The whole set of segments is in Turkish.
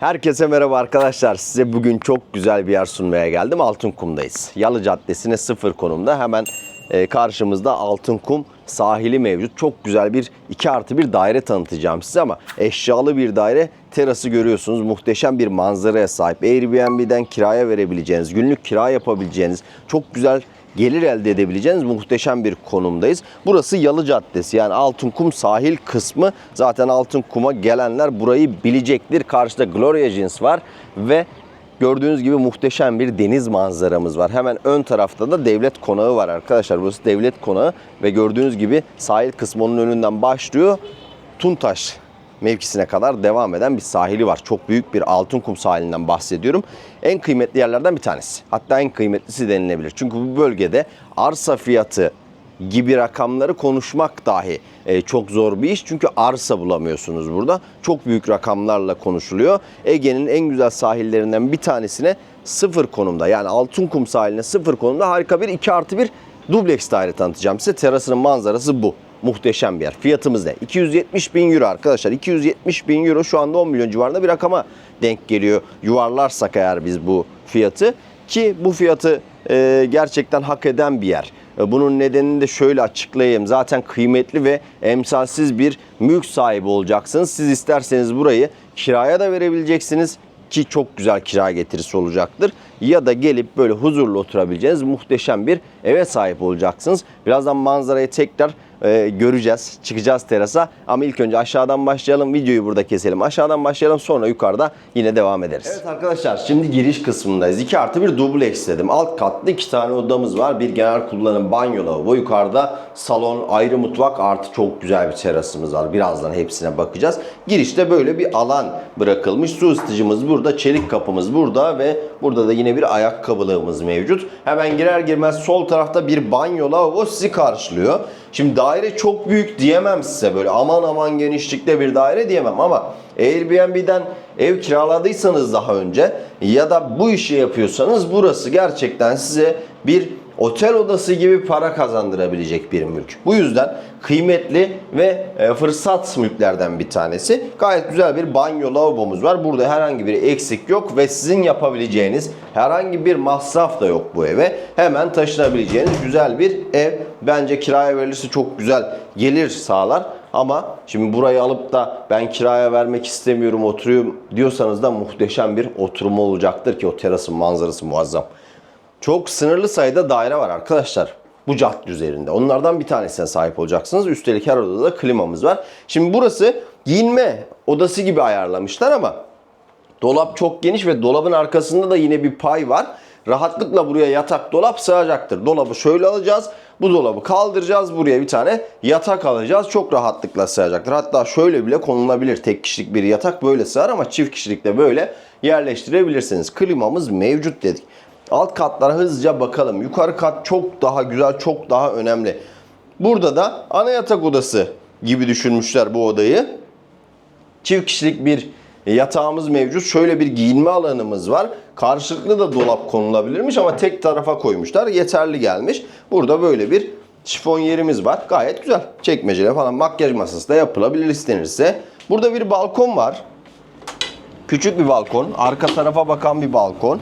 Herkese merhaba arkadaşlar. Size bugün çok güzel bir yer sunmaya geldim. Altınkum'dayız. Yalı Caddesi'ne sıfır konumda. Hemen e, karşımızda Altınkum sahili mevcut. Çok güzel bir 2 artı bir daire tanıtacağım size ama eşyalı bir daire. Terası görüyorsunuz. Muhteşem bir manzaraya sahip. Airbnb'den kiraya verebileceğiniz, günlük kira yapabileceğiniz çok güzel gelir elde edebileceğiniz muhteşem bir konumdayız. Burası Yalı Caddesi yani Altınkum sahil kısmı. Zaten Altınkum'a gelenler burayı bilecektir. Karşıda Gloria Jeans var ve gördüğünüz gibi muhteşem bir deniz manzaramız var. Hemen ön tarafta da devlet konağı var arkadaşlar. Burası devlet konağı ve gördüğünüz gibi sahil kısmı onun önünden başlıyor. Tuntaş mevkisine kadar devam eden bir sahili var. Çok büyük bir Altınkum sahilinden bahsediyorum. En kıymetli yerlerden bir tanesi. Hatta en kıymetlisi denilebilir. Çünkü bu bölgede arsa fiyatı gibi rakamları konuşmak dahi e, çok zor bir iş. Çünkü arsa bulamıyorsunuz burada. Çok büyük rakamlarla konuşuluyor. Ege'nin en güzel sahillerinden bir tanesine sıfır konumda yani Altınkum sahiline sıfır konumda harika bir 2 artı bir dubleks daire tanıtacağım size. Terasının manzarası bu. Muhteşem bir yer. Fiyatımız ne? 270 bin euro arkadaşlar. 270 bin euro şu anda 10 milyon civarında bir rakama denk geliyor. Yuvarlarsak eğer biz bu fiyatı ki bu fiyatı e, gerçekten hak eden bir yer. E, Bunun nedenini de şöyle açıklayayım. Zaten kıymetli ve emsalsiz bir mülk sahibi olacaksınız. Siz isterseniz burayı kiraya da verebileceksiniz ki çok güzel kira getirisi olacaktır. Ya da gelip böyle huzurlu oturabileceğiniz muhteşem bir eve sahip olacaksınız. Birazdan manzarayı tekrar e, göreceğiz. Çıkacağız terasa. Ama ilk önce aşağıdan başlayalım. Videoyu burada keselim. Aşağıdan başlayalım sonra yukarıda yine devam ederiz. Evet arkadaşlar şimdi giriş kısmındayız. 2 artı bir dubleks dedim. Alt katlı iki tane odamız var. Bir genel kullanım banyo lavabo. Yukarıda salon, ayrı mutfak artı çok güzel bir terasımız var. Birazdan hepsine bakacağız. Girişte böyle bir alan bırakılmış. Su ısıtıcımız burada. Çelik kapımız burada ve burada da yine bir ayakkabılığımız mevcut. Hemen girer girmez sol tarafta bir banyo lavabo sizi karşılıyor. Şimdi daire çok büyük diyemem size böyle. Aman aman genişlikte bir daire diyemem ama Airbnb'den ev kiraladıysanız daha önce ya da bu işi yapıyorsanız burası gerçekten size bir otel odası gibi para kazandırabilecek bir mülk. Bu yüzden kıymetli ve e, fırsat mülklerden bir tanesi. Gayet güzel bir banyo lavabomuz var. Burada herhangi bir eksik yok ve sizin yapabileceğiniz herhangi bir masraf da yok bu eve. Hemen taşınabileceğiniz güzel bir ev. Bence kiraya verilirse çok güzel gelir sağlar. Ama şimdi burayı alıp da ben kiraya vermek istemiyorum oturuyorum diyorsanız da muhteşem bir oturumu olacaktır ki o terasın manzarası muazzam. Çok sınırlı sayıda daire var arkadaşlar bu cadde üzerinde. Onlardan bir tanesine sahip olacaksınız. Üstelik her odada da klimamız var. Şimdi burası giyinme odası gibi ayarlamışlar ama dolap çok geniş ve dolabın arkasında da yine bir pay var. Rahatlıkla buraya yatak dolap sığacaktır. Dolabı şöyle alacağız. Bu dolabı kaldıracağız. Buraya bir tane yatak alacağız. Çok rahatlıkla sığacaktır. Hatta şöyle bile konulabilir. Tek kişilik bir yatak böyle sığar ama çift kişilikte böyle yerleştirebilirsiniz. Klimamız mevcut dedik. Alt katlara hızlıca bakalım. Yukarı kat çok daha güzel, çok daha önemli. Burada da ana yatak odası gibi düşünmüşler bu odayı. Çift kişilik bir yatağımız mevcut. Şöyle bir giyinme alanımız var. Karşılıklı da dolap konulabilirmiş ama tek tarafa koymuşlar. Yeterli gelmiş. Burada böyle bir şifon yerimiz var. Gayet güzel. Çekmecele falan makyaj masası da yapılabilir istenirse. Burada bir balkon var. Küçük bir balkon. Arka tarafa bakan bir balkon.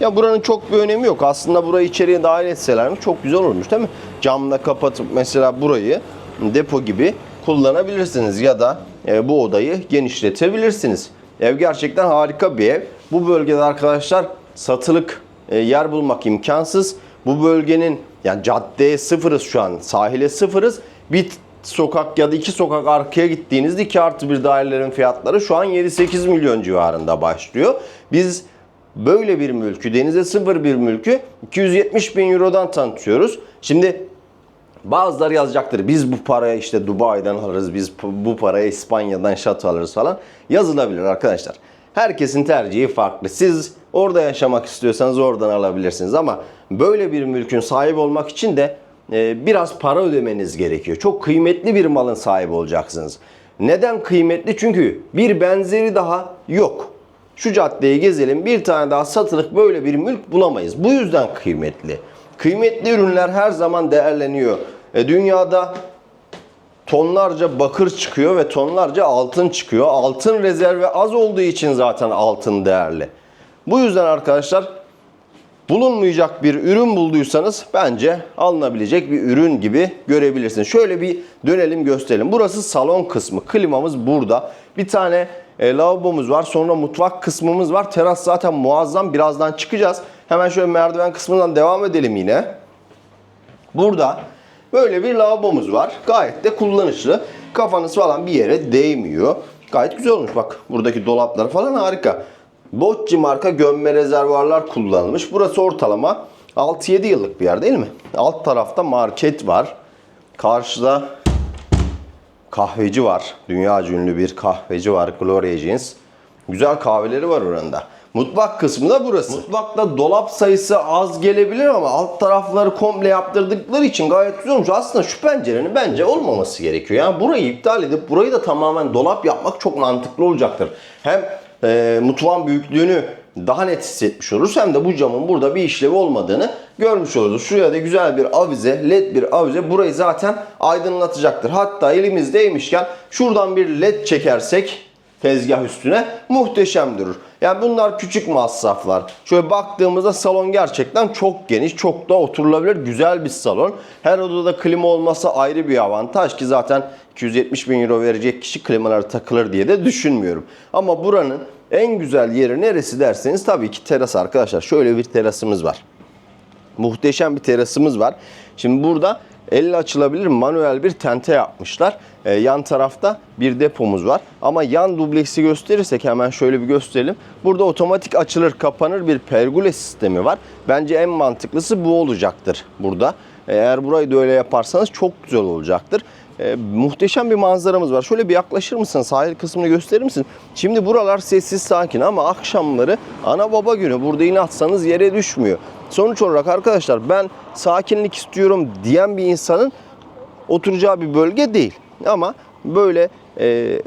Ya buranın çok bir önemi yok. Aslında burayı içeriye dahil etseler çok güzel olmuş değil mi? Camla kapatıp mesela burayı depo gibi kullanabilirsiniz ya da e, bu odayı genişletebilirsiniz. Ev gerçekten harika bir ev. Bu bölgede arkadaşlar satılık e, yer bulmak imkansız. Bu bölgenin yani caddeye sıfırız şu an. Sahile sıfırız. Bir sokak ya da iki sokak arkaya gittiğinizde 2 artı bir dairelerin fiyatları şu an 7-8 milyon civarında başlıyor. Biz böyle bir mülkü, denize sıfır bir mülkü 270 bin Euro'dan tanıtıyoruz. Şimdi bazıları yazacaktır. Biz bu paraya işte Dubai'den alırız, biz bu paraya İspanya'dan şato alırız falan. Yazılabilir arkadaşlar. Herkesin tercihi farklı. Siz orada yaşamak istiyorsanız oradan alabilirsiniz ama böyle bir mülkün sahibi olmak için de e, biraz para ödemeniz gerekiyor. Çok kıymetli bir malın sahibi olacaksınız. Neden kıymetli? Çünkü bir benzeri daha yok. Şu caddeyi gezelim bir tane daha satılık böyle bir mülk bulamayız. Bu yüzden kıymetli. Kıymetli ürünler her zaman değerleniyor. E, dünyada tonlarca bakır çıkıyor ve tonlarca altın çıkıyor. Altın rezervi az olduğu için zaten altın değerli. Bu yüzden arkadaşlar bulunmayacak bir ürün bulduysanız bence alınabilecek bir ürün gibi görebilirsiniz. Şöyle bir dönelim gösterelim. Burası salon kısmı. Klimamız burada. Bir tane e, lavabomuz var. Sonra mutfak kısmımız var. Teras zaten muazzam. Birazdan çıkacağız. Hemen şöyle merdiven kısmından devam edelim yine. Burada böyle bir lavabomuz var. Gayet de kullanışlı. Kafanız falan bir yere değmiyor. Gayet güzel olmuş bak. Buradaki dolaplar falan harika. Bocci marka gömme rezervuarlar kullanılmış. Burası ortalama 6-7 yıllık bir yer değil mi? Alt tarafta market var. Karşıda kahveci var. Dünya ünlü bir kahveci var. Gloria Jeans. Güzel kahveleri var oranda. Mutfak kısmı da burası. Mutfakta dolap sayısı az gelebilir ama alt tarafları komple yaptırdıkları için gayet güzel olmuş. Aslında şu pencerenin bence olmaması gerekiyor. Yani burayı iptal edip burayı da tamamen dolap yapmak çok mantıklı olacaktır. Hem e, mutfağın büyüklüğünü daha net hissetmiş oluruz. Hem de bu camın burada bir işlevi olmadığını görmüş oluruz. Şuraya da güzel bir avize, led bir avize burayı zaten aydınlatacaktır. Hatta elimizdeymişken şuradan bir led çekersek tezgah üstüne muhteşem durur. Yani bunlar küçük masraflar. Şöyle baktığımızda salon gerçekten çok geniş, çok da oturulabilir güzel bir salon. Her odada klima olması ayrı bir avantaj ki zaten 270 bin euro verecek kişi klimaları takılır diye de düşünmüyorum. Ama buranın en güzel yeri neresi derseniz tabii ki teras arkadaşlar. Şöyle bir terasımız var. Muhteşem bir terasımız var. Şimdi burada elle açılabilir manuel bir tente yapmışlar. Ee, yan tarafta bir depomuz var. Ama yan dubleksi gösterirsek hemen şöyle bir gösterelim. Burada otomatik açılır kapanır bir pergole sistemi var. Bence en mantıklısı bu olacaktır burada. Eğer burayı da öyle yaparsanız çok güzel olacaktır. Ee, muhteşem bir manzaramız var. Şöyle bir yaklaşır mısın? Sahil kısmını gösterir misin? Şimdi buralar sessiz sakin ama akşamları ana baba günü. Burada yine atsanız yere düşmüyor. Sonuç olarak arkadaşlar ben sakinlik istiyorum diyen bir insanın oturacağı bir bölge değil. Ama böyle e,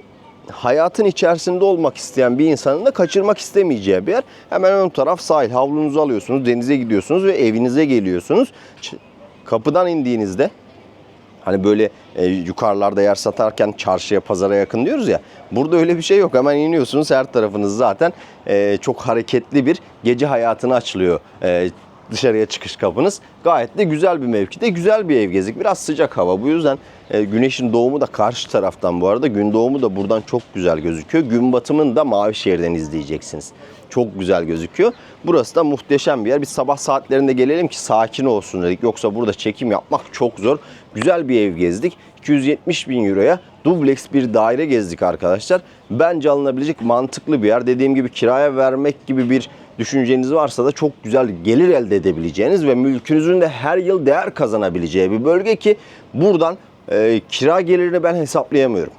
hayatın içerisinde olmak isteyen bir insanın da kaçırmak istemeyeceği bir yer. Hemen ön taraf sahil. Havlunuzu alıyorsunuz, denize gidiyorsunuz ve evinize geliyorsunuz. Kapıdan indiğinizde Hani böyle e, yukarılarda yer satarken çarşıya, pazara yakın diyoruz ya. Burada öyle bir şey yok. Hemen iniyorsunuz her tarafınız zaten e, çok hareketli bir gece hayatına açılıyor. E, dışarıya çıkış kapınız. Gayet de güzel bir mevkide, güzel bir ev gezdik. Biraz sıcak hava. Bu yüzden e, güneşin doğumu da karşı taraftan bu arada. Gün doğumu da buradan çok güzel gözüküyor. Gün batımını da Mavişehir'den izleyeceksiniz. Çok güzel gözüküyor. Burası da muhteşem bir yer. Biz sabah saatlerinde gelelim ki sakin olsun dedik. Yoksa burada çekim yapmak çok zor. Güzel bir ev gezdik. 270 bin euroya dubleks bir daire gezdik arkadaşlar. Bence alınabilecek mantıklı bir yer. Dediğim gibi kiraya vermek gibi bir düşünceniz varsa da çok güzel gelir elde edebileceğiniz ve mülkünüzün de her yıl değer kazanabileceği bir bölge ki buradan e, kira gelirini ben hesaplayamıyorum.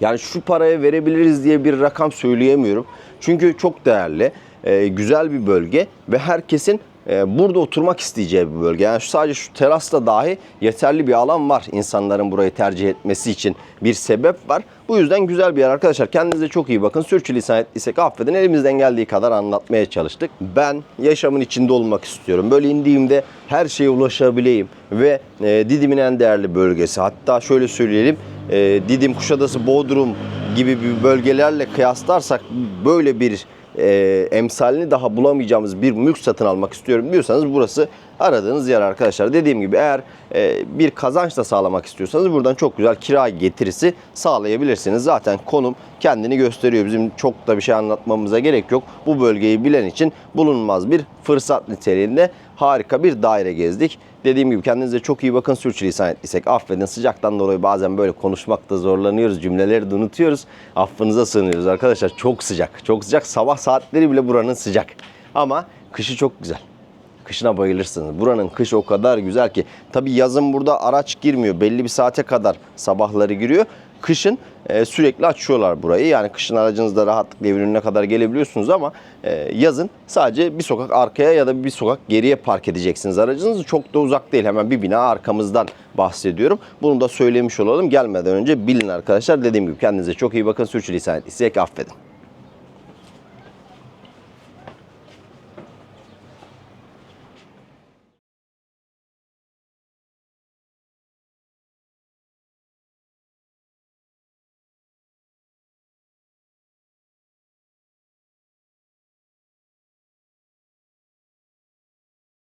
Yani şu paraya verebiliriz diye bir rakam söyleyemiyorum. Çünkü çok değerli, e, güzel bir bölge ve herkesin burada oturmak isteyeceği bir bölge. Yani sadece şu terasta dahi yeterli bir alan var insanların burayı tercih etmesi için bir sebep var. Bu yüzden güzel bir yer arkadaşlar. Kendinize çok iyi bakın. Sürçülisan ettiysek affedin. Elimizden geldiği kadar anlatmaya çalıştık. Ben yaşamın içinde olmak istiyorum. Böyle indiğimde her şeye ulaşabileyim ve e, Didim'in en değerli bölgesi. Hatta şöyle söyleyelim. E, Didim, Kuşadası, Bodrum gibi bir bölgelerle kıyaslarsak böyle bir e, emsalini daha bulamayacağımız bir mülk satın almak istiyorum diyorsanız burası aradığınız yer arkadaşlar. Dediğim gibi eğer e, bir kazanç da sağlamak istiyorsanız buradan çok güzel kira getirisi sağlayabilirsiniz. Zaten konum kendini gösteriyor. Bizim çok da bir şey anlatmamıza gerek yok. Bu bölgeyi bilen için bulunmaz bir fırsat niteliğinde harika bir daire gezdik. Dediğim gibi kendinize çok iyi bakın. Sürçülisan ettiysek affedin. Sıcaktan dolayı bazen böyle konuşmakta zorlanıyoruz. Cümleleri de unutuyoruz. Affınıza sığınıyoruz arkadaşlar. Çok sıcak. Çok sıcak. Sabah saatleri bile buranın sıcak. Ama kışı çok güzel. Kışına bayılırsınız. Buranın kışı o kadar güzel ki. Tabi yazın burada araç girmiyor. Belli bir saate kadar sabahları giriyor. Kışın e, sürekli açıyorlar burayı. Yani kışın aracınızda rahatlıkla evin önüne kadar gelebiliyorsunuz ama e, yazın sadece bir sokak arkaya ya da bir sokak geriye park edeceksiniz aracınızı. Çok da uzak değil. Hemen bir bina arkamızdan bahsediyorum. Bunu da söylemiş olalım. Gelmeden önce bilin arkadaşlar. Dediğim gibi kendinize çok iyi bakın. Sürçülisan ettiysek affedin.